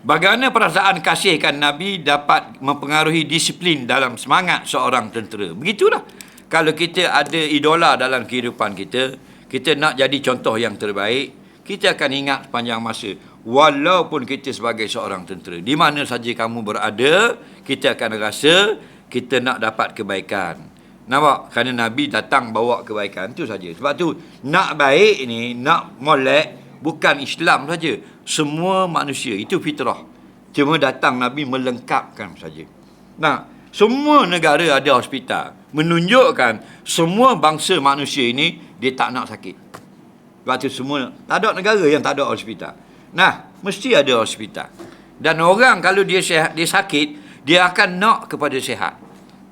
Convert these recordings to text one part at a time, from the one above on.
Bagaimana perasaan kasihkan Nabi dapat mempengaruhi disiplin dalam semangat seorang tentera. Begitulah. Kalau kita ada idola dalam kehidupan kita, kita nak jadi contoh yang terbaik, kita akan ingat sepanjang masa. Walaupun kita sebagai seorang tentera, di mana saja kamu berada, kita akan rasa kita nak dapat kebaikan. Nampak? Kerana Nabi datang bawa kebaikan. Itu saja. Sebab tu, nak baik ni, nak molek, bukan Islam saja. Semua manusia. Itu fitrah. Cuma datang Nabi melengkapkan saja. Nah, semua negara ada hospital. Menunjukkan semua bangsa manusia ini, dia tak nak sakit. Sebab tu semua, tak ada negara yang tak ada hospital. Nah, mesti ada hospital. Dan orang kalau dia sihat, dia sakit, dia akan nak kepada sihat.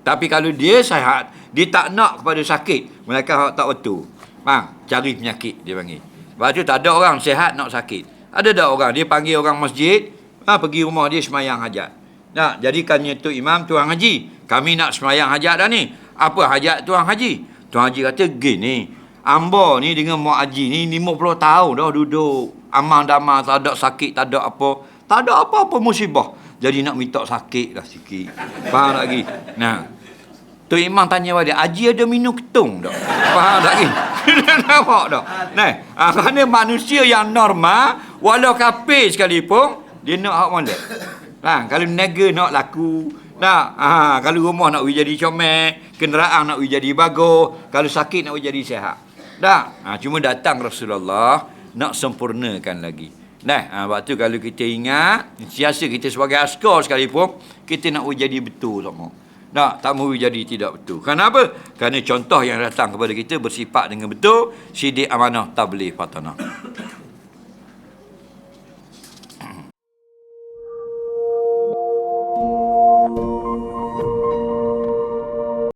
Tapi kalau dia sihat, dia tak nak kepada sakit. Mereka tak betul. Bang, cari penyakit dia panggil. Sebab tu tak ada orang sehat nak sakit. Ada tak orang, dia panggil orang masjid, ha, pergi rumah dia semayang hajat. Nak jadikannya tu imam tuan haji. Kami nak semayang hajat dah ni. Apa hajat tuan haji? Tuan haji kata gini. Amba ni dengan mak haji ni 50 tahun dah duduk. Amal damai tak ada sakit, tak ada apa. Tak ada apa-apa musibah. Jadi nak minta sakit lah sikit. Faham lagi? Nah, Tu Imam tanya pada dia, Haji ada minum ketung tak? Faham tak ni? Nampak tak? Nah, ha, kerana manusia yang normal, walau kafir sekalipun, dia nak hak molek. Ha, kalau nega nak laku, nak, ha, kalau rumah nak jadi comel, kenderaan nak jadi bagus, kalau sakit nak jadi sihat. Tak? Ha, cuma datang Rasulullah nak sempurnakan lagi. Nah, ha, waktu kalau kita ingat, siasa kita sebagai askar sekalipun, kita nak jadi betul semua. Tak, tak mahu jadi tidak betul. Kenapa? Kerana contoh yang datang kepada kita bersifat dengan betul, sidik amanah, tabligh, fatanah.